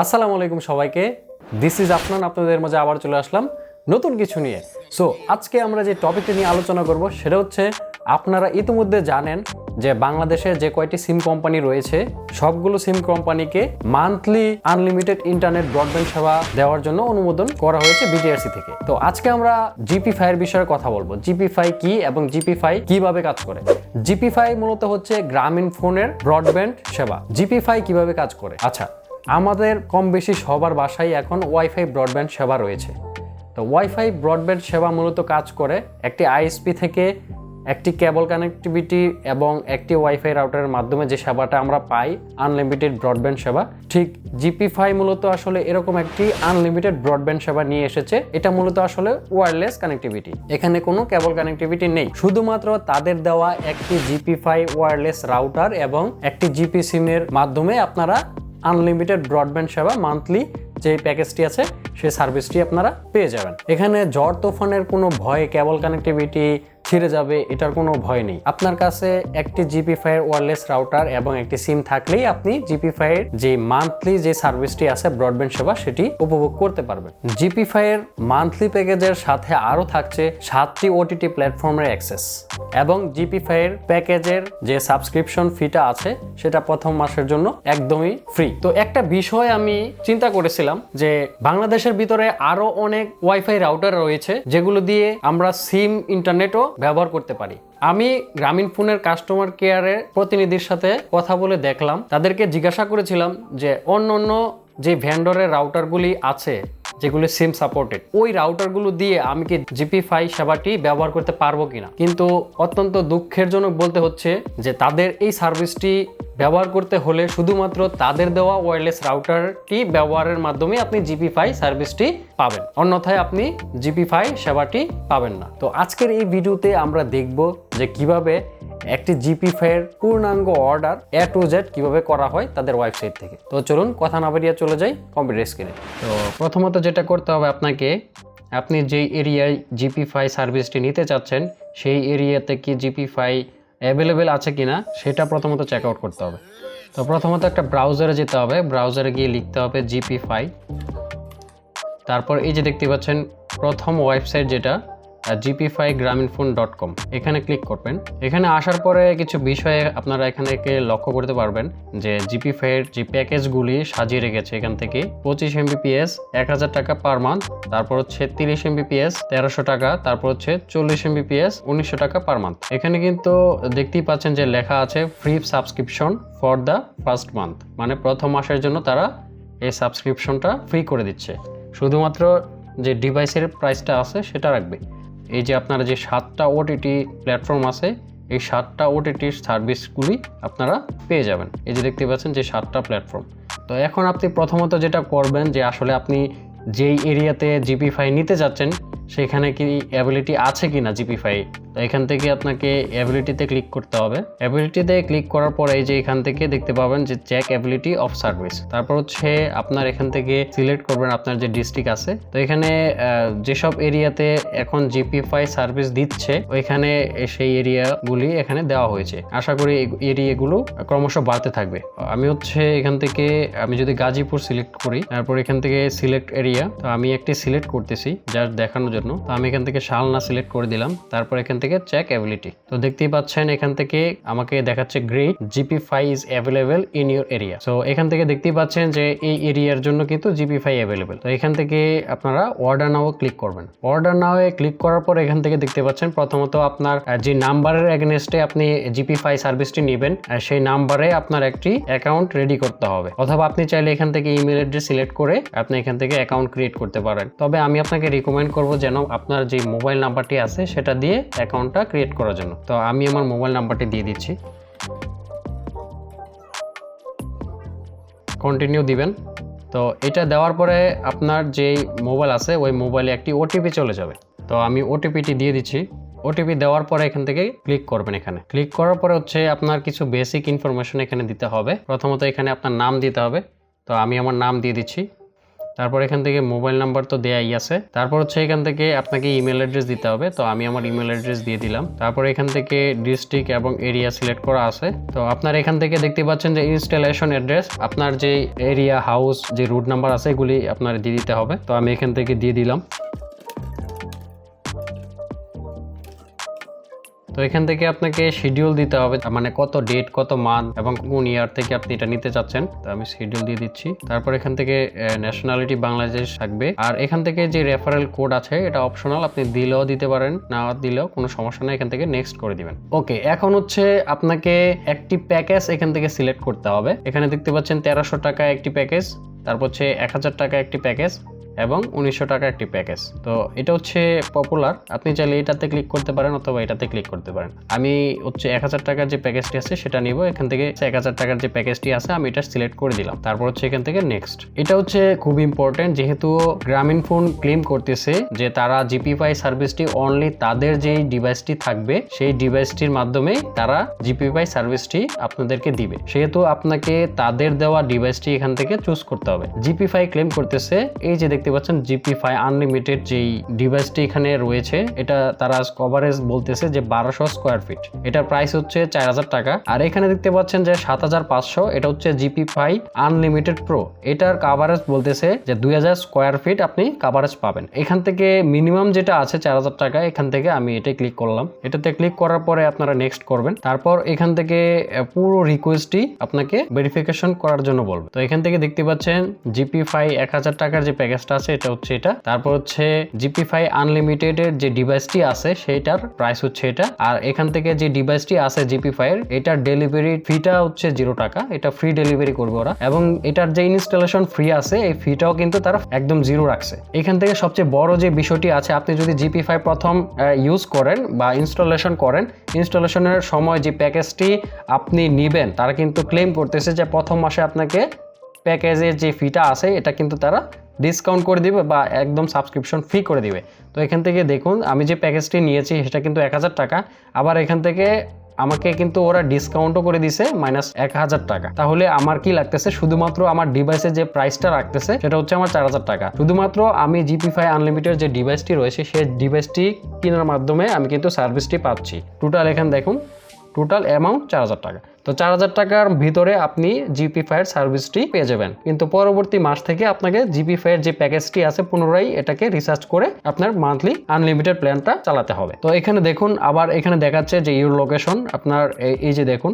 আসসালামু আলাইকুম সবাইকে। দিস ইজ আফনান আপনাদের মাঝে আবার চলে আসলাম নতুন কিছু নিয়ে। সো আজকে আমরা যে টপিকটি নিয়ে আলোচনা করব সেটা হচ্ছে, আপনারা ইতিমধ্যে জানেন যে বাংলাদেশে যে কয়টি সিম কোম্পানি রয়েছে, সবগুলো সিম কোম্পানিকে মান্থলি আনলিমিটেড ইন্টারনেট ব্রডব্যান্ড সেবা দেওয়ার জন্য অনুমোদন করা হয়েছে বিটিআরসি থেকে। তো আজকে আমরা জিপি ফাইয়ের বিষয়ে কথা বলব। জিপি ফাই কি এবং জিপি ফাই কীভাবে কাজ করে? জিপি ফাই মূলত হচ্ছে গ্রামীণ ফোনের ব্রডব্যান্ড সেবা। জিপি ফাই কীভাবে কাজ করে? আচ্ছা আমাদের কম বেশি সবার বাসায় এখন ওয়াইফাই ব্রডব্যান্ড সেবা রয়েছে। তো ওয়াইফাই ব্রডব্যান্ড সেবা মূলত কাজ করে একটি আইএসপি থেকে একটি কেবল কানেক্টিভিটি এবং একটি ওয়াইফাই রাউটারের মাধ্যমে যে সেবাটা আমরা পাই, আনলিমিটেড ব্রডব্যান্ড সেবা। ঠিক জিপি ফাই মূলত আসলে এরকম একটি আনলিমিটেড ব্রডব্যান্ড সেবা নিয়ে এসেছে। এটা মূলত আসলে ওয়্যারলেস কানেক্টিভিটি। এখানে কোনো কেবল কানেক্টিভিটি নেই। শুধুমাত্র তাদের দেওয়া একটি জিপি ফাই ওয়্যারলেস রাউটার এবং একটি জিপি সিমের মাধ্যমে আপনারা আনলিমিটেড ব্রডব্যান্ড সেবা মান্থলি যে প্যাকেজটি আছে, সেই সার্ভিসটি আপনারা পেয়ে যাবেন। এখানে ঝড় তোফানের কোনো ভয় কেবল কানেক্টিভিটি ছিঁড়ে যাবে, এটার কোনো ভয় নেই। আপনার কাছে একটি জিপি ফাইয়ের ওয়ারলেস রাউটার এবং একটি সিম থাকলেই আপনি জিপি ফাইয়ের যে মান্থলি যে সার্ভিসটি আছে ব্রডব্যান্ড সেবা, সেটি উপভোগ করতে পারবেন। জিপি ফাইয়ের মান্থলি প্যাকেজের সাথে আরও থাকছে সাতটি ওটিটি প্ল্যাটফর্মের অ্যাক্সেস এবং জিপি ফাইয়ের প্যাকেজের যে সাবস্ক্রিপশন ফিটা আছে, সেটা প্রথম মাসের জন্য একদমই ফ্রি তো একটা বিষয় আমি চিন্তা করেছিলাম যে বাংলাদেশের ভিতরে আরও অনেক ওয়াইফাই রাউটার রয়েছে, যেগুলো দিয়ে আমরা সিম ইন্টারনেটও ব্যবহার করতে পারি। আমি গ্রামীণ ফোনের কাস্টমার কেয়ারের প্রতিনিধির সাথে কথা বলে দেখলাম। তাদেরকে জিজ্ঞাসা করেছিলাম যে, অন্য অন্য যে ভ্যান্ডরের রাউটারগুলি আছে, যেগুলো সিম সাপোর্টেড ওই রাউটারগুলো দিয়ে আমি কি জিপি ফাই সেবাটি ব্যবহার করতে পারব কিনা? কিন্তু অত্যন্ত দুঃখের জন্য বলতে হচ্ছে যে, তাদের এই সার্ভিসটি ব্যবহার করতে হলে শুধুমাত্র তাদের দেওয়া ওয়্যারলেস রাউটারটি ব্যবহারের মাধ্যমে আপনি জিপি ফাই সার্ভিসটি পাবেন। অন্যথায় আপনি জিপি ফাই সেবাটি পাবেন না। তো আজকের এই ভিডিওতে আমরা দেখব যে কীভাবে একটি জিপি ফাইয়ের পূর্ণাঙ্গ অর্ডার এ টু জেড কীভাবে করা হয় তাদের ওয়েবসাইট থেকে। তো চলুন কথা না বেরিয়ে চলে যাই কম্পিউটার স্ক্রিনে তো প্রথমত যেটা করতে হবে আপনাকে, আপনি যেই এরিয়ায় জিপি ফাই সার্ভিসটি নিতে চাচ্ছেন, সেই এরিয়াতে কি জিপি ফাই অ্যাভেলেবেল আছে কিনা, সেটা প্রথমত চেক আউট করতে হবে। তো প্রথমত একটা ব্রাউজারে যেতে হবে। ব্রাউজারে গিয়ে লিখতে হবে জিপি ফাই তারপর এই যে দেখতে পাচ্ছেন, প্রথম ওয়েবসাইট যেটা জিপি ফাই গ্রামীণ ফোন ডট কম এখানে ক্লিক করবেন। এখানে আসার পরে কিছু বিষয়ে আপনারা এখান থেকে লক্ষ্য করতে পারবেন যে জিপি ফাইয়ের যে প্যাকেজগুলি সাজিয়ে রেখেছে এখান থেকে পঁচিশ এমবিপিএস এক হাজার টাকা পার মান্থ তারপর হচ্ছে তিরিশ এমবিপিএস তেরোশো টাকা, তারপর হচ্ছে চল্লিশ এমবিপিএস উনিশশো টাকা পার মান্থ এখানে কিন্তু দেখতেই পাচ্ছেন যে লেখা আছে free subscription for the first month মানে প্রথম মাসের জন্য তারা এই সাবস্ক্রিপশনটা ফ্রি করে দিচ্ছে। শুধুমাত্র যে ডিভাইসের প্রাইসটা আছে সেটা রাখবে। এই যে আপনারা যে সাতটা ওটিটি প্ল্যাটফর্ম আছে, এই সাতটা ওটিটির সার্ভিসগুলি আপনারা পেয়ে যাবেন। এই যে দেখতে পাচ্ছেন যে সাতটা প্ল্যাটফর্ম তো এখন আপনি প্রথমত যেটা করবেন যে আসলে আপনি যেই এরিয়াতে জিপি ফাই নিতে যাচ্ছেন, সেখানে কি অ্যাবিলিটি আছে কি না জিপি ফাই তো এখান থেকে আপনাকে অ্যাবিলিটিতে ক্লিক করতে হবে। অ্যাবিলিটিতে ক্লিক করার পরে যে এখান থেকে দেখতে পাবেন যে চেক অ্যাবিলিটি অফ সার্ভিস তারপর হচ্ছে আপনার এখান থেকে সিলেক্ট করবেন আপনার যে ডিস্ট্রিক্ট আছে। তো এখানে যেসব এরিয়াতে এখন জিপি ফাই সার্ভিস দিচ্ছে, ওইখানে সেই এরিয়াগুলি এখানে দেওয়া হয়েছে। আশা করি এরিয়াগুলো ক্রমশ বাড়তে থাকবে। আমি হচ্ছে এখান থেকে, আমি যদি গাজীপুর সিলেক্ট করি, তারপর এখান থেকে সিলেক্ট এরিয়া তো আমি একটি সিলেক্ট করতেছি জাস্ট দেখানোর জন্য। তো আমি এখান থেকে শালনা সিলেক্ট করে দিলাম। তারপর এখান থেকে চেক অ্যাবিলিটি তো দেখতেই পাচ্ছেন এখান থেকে আমাকে দেখাচ্ছে great GP Fi is available in your area so এখান থেকে দেখতেই পাচ্ছেন যে এই এরিয়ার জন্য কিন্তু জিপি ফাই অ্যাভেলেবেল তো এখান থেকে আপনারা অর্ডার নাও ক্লিক করবেন। অর্ডার নাও এ ক্লিক করার পর এখান থেকে দেখতে পাচ্ছেন প্রথমত আপনার যে নাম্বারের এগেনস্টে আপনি জিপি ফাই সার্ভিসটি নেবেন সেই নাম্বারে আপনার একটি অ্যাকাউন্ট রেডি করতে হবে। অথবা আপনি চাইলে এখান থেকে ইমেল অ্যাড্রেস সিলেক্ট করে আপনি এখান থেকে অ্যাকাউন্ট ক্রিয়েট করতে পারেন। তবে আমি আপনাকে রিকমেন্ড করব যেন আপনার যে মোবাইল নাম্বারটি আছে সেটা দিয়ে অ্যাকাউন্টটা ক্রিয়েট করার জন্য। তো আমি আমার মোবাইল নাম্বারটি দিয়ে দিচ্ছি। কন্টিনিউ দিবেন। তো এটা দেওয়ার পরে আপনার যেই মোবাইল আছে, ওই মোবাইলে একটি ওটিপি চলে যাবে। তো আমি ওটিপিটি দিয়ে দিচ্ছি। ওটিপি দেওয়ার পরে এখান থেকে ক্লিক করবেন এখানে। ক্লিক করার পরে হচ্ছে আপনার কিছু বেসিক ইনফরমেশন এখানে দিতে হবে। প্রথমত এখানে আপনার নাম দিতে হবে। তো আমি আমার নাম দিয়ে দিচ্ছি। তারপর এখান থেকে মোবাইল নাম্বার তো দেয়াই আছে। তারপর হচ্ছে এখান থেকে আপনাকে ইমেল অ্যাড্রেস দিতে হবে। তো আমি আমার ইমেল অ্যাড্রেস দিয়ে দিলাম। তারপর এখান থেকে ডিস্ট্রিক্ট এবং এরিয়া সিলেক্ট করা আছে। তো আপনার এখান থেকে দেখতে পাচ্ছেন যে ইনস্টলেশন অ্যাড্রেস। আপনার যে এরিয়া, হাউস, যে রুট নাম্বার আছে, এগুলি আপনার দিয়ে দিতে হবে। তো আমি এখান থেকে দিয়ে দিলাম। তো এখান থেকে আপনাকে শিডিউল দিতে হবে মানে কত ডেট কত মান্থ এবং কোন ইয়ার থেকে আপনি এটা নিতে চাচ্ছেন। তো আমি শিডিউল দিয়ে দিচ্ছি। তারপর এখান থেকে ন্যাশনালিটি বাংলাদেশ থাকবে। আর এখান থেকে যে রেফারেল কোড আছে, এটা অপশনাল আপনি দিলেও দিতে পারেন, না দিলেও কোনো সমস্যা নেই, এখান থেকে নেক্সট করে দিবেন। ওকে এখন হচ্ছে আপনাকে একটি প্যাকেজ এখান থেকে সিলেক্ট করতে হবে। এখানে দেখতে পাচ্ছেন তেরোশো টাকা একটি প্যাকেজ তারপর হচ্ছে এক হাজার টাকা একটি প্যাকেজ এবং উনিশশো টাকা একটি প্যাকেজ। তো এটা হচ্ছে পপুলার আপনি চাইলে এটাতে ক্লিক করতে পারেন অথবা এটাতে ক্লিক করতে পারেন। আমি হচ্ছে এক হাজার টাকার যে প্যাকেজটি আছে, সেটা নিব। এখান থেকে এক হাজার টাকার যে প্যাকেজটি আছে, আমি এটা সিলেক্ট করে দিলাম। তারপর হচ্ছে এখান থেকে নেক্সট এটা হচ্ছে খুব ইম্পর্টেন্ট যেহেতু গ্রামীণ ফোন ক্লেম করতেছে যে তারা জিপিফাই সার্ভিসটি অনলি তাদের যেই ডিভাইসটি থাকবে, সেই ডিভাইসটির মাধ্যমে তারা জিপিফাই সার্ভিসটি আপনাদেরকে দিবে। সেহেতু আপনাকে তাদের দেওয়া ডিভাইসটি এখান থেকে চুজ করতে হবে। জিপিফাই ক্লেম করতেছে, এই যে দেখতে পাচ্ছেন জিপি ফাই আনলিমিটেড যেই ডিভাইসটি এখানে রয়েছে, এটা তারা কভারেজ বলতেছে যে বারোশো স্কোয়ার ফিট এটার প্রাইস হচ্ছে চার হাজার টাকা। আর এখানে দেখতে পাচ্ছেন যে সাত হাজার পাঁচশো, এটা হচ্ছে জিপি ফাই আনলিমিটেড প্রো। এটার কাভারেজ বলতেছে যে দুই হাজার স্কোয়ার ফিট আপনি কাভারেজ পাবেন। এখান থেকে মিনিমাম যেটা আছে চার হাজার টাকা, এখান থেকে আমি এটা ক্লিক করলাম। এটাতে ক্লিক করার পরে আপনারা নেক্সট করবেন। তারপর এখান থেকে পুরো রিকোয়েস্টটি আপনাকে ভেরিফিকেশন করার জন্য বলবে। তো এখান থেকে দেখতে পাচ্ছেন জিপি ফাই এক হাজার টাকার যে প্যাকেজটা আছে, এটা হচ্ছে এটা। তারপর হচ্ছে জিপি ফাই আনলিমিটেড এর যে ডিভাইসটি আছে সেটার প্রাইস হচ্ছে এটা। আর এখান থেকে যে ডিভাইসটি আছে জিপি ফাই এর, এটার ডেলিভারি ফিটা হচ্ছে জিরো টাকা। এটা ফ্রি ডেলিভারি করবে ওরা। এবং এটার যে ইনস্টলেশন ফ্রি আছে, এই ফিটাও কিন্তু তারা একদম জিরো রাখছে। এখান থেকে সবচেয়ে বড় যে বিষয়টি আছে, আপনি যদি জিপি ফাই প্রথম ইউজ করেন বা ইনস্টলেশন করেন ইনস্টলেশনের সময় যে প্যাকেজটি আপনি নিবেন, তারা কিন্তু ক্লেম করতেছে যে প্রথম মাসে আপনাকে প্যাকেজের যে ফিটা আছে, এটা কিন্তু তারা ডিসকাউন্ট করে দিবে বা একদম সাবস্ক্রিপশন ফ্রি করে দিবে। তো এখান থেকে দেখুন, আমি যে প্যাকেজটি নিয়েছি, সেটা কিন্তু এক হাজার টাকা। আবার এখান থেকে আমাকে কিন্তু ওরা ডিসকাউন্টও করে দিছে মাইনাস এক হাজার টাকা। তাহলে আমার কি লাগতেছে? শুধুমাত্র আমার ডিভাইসের যে প্রাইসটা রাখতেছে, সেটা হচ্ছে আমার চার হাজার টাকা। শুধুমাত্র আমি জিপি ফাই আনলিমিটেড যে ডিভাইসটি রয়েছে, সেই ডিভাইসটি কেনার মাধ্যমে আমি কিন্তু সার্ভিসটি পাচ্ছি। টোটাল এখানে দেখুন টোটাল অ্যামাউন্ট চার হাজার টাকা। তো চার হাজার টাকার ভিতরে আপনি জিপি ফায়ার সার্ভিসটি পেয়ে যাবেন। কিন্তু পরবর্তী মাস থেকে আপনাকে জিপি ফায়ার যে প্যাকেজটি আছে, পুনরায় এটাকে রিসার্চ করে আপনার মান্থলি আনলিমিটেড প্ল্যানটা চালাতে হবে। তো এখানে দেখুন, আবার এখানে দেখাচ্ছে যে ইউর লোকেশন আপনার এই- যে দেখুন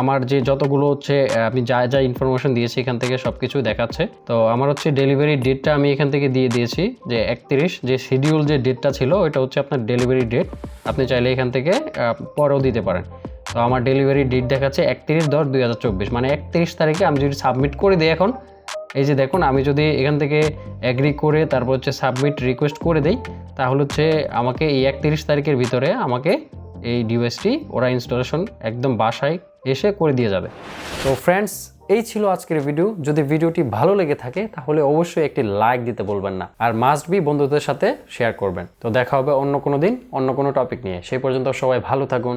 আমার যে যতগুলো হচ্ছে আমি যা যা ইনফরমেশন দিয়েছি এখান থেকে সবকিছু দেখাচ্ছে। তো আমার হচ্ছে ডেলিভারি ডেটটা আমি এখান থেকে দিয়ে দিয়েছি যে একত্রিশ, যে শিডিউল যে ডেটটা ছিল এটা হচ্ছে আপনার ডেলিভারি ডেট আপনি চাইলে এখান থেকে পরেও দিতে পারেন। তো আমার ডেলিভারি ডেট দেখাচ্ছে একত্রিশ দশ দুই হাজার চব্বিশ। মানে একত্রিশ তারিখে আমি যদি সাবমিট করে দিই এখন, এই যে দেখুন, আমি যদি এখান থেকে অ্যাগ্রি করে তারপর হচ্ছে সাবমিট রিকোয়েস্ট করে দিই, তাহলে হচ্ছে আমাকে এই একত্রিশ তারিখের ভিতরে আমাকে এই ডিভাইসটি ওরা ইনস্টলেশন একদম বাসায় এসে করে দিয়ে যাবে। তো ফ্রেন্ডস এই ছিল আজকের ভিডিও যদি ভিডিওটি ভালো লেগে থাকে, তাহলে অবশ্যই একটি লাইক দিতে বলবেন না, আর মাস্ট বি বন্ধুদের সাথে শেয়ার করবেন। তো দেখা হবে অন্য কোনো দিন, অন্য কোনো টপিক নিয়ে। সেই পর্যন্ত সবাই ভালো থাকুন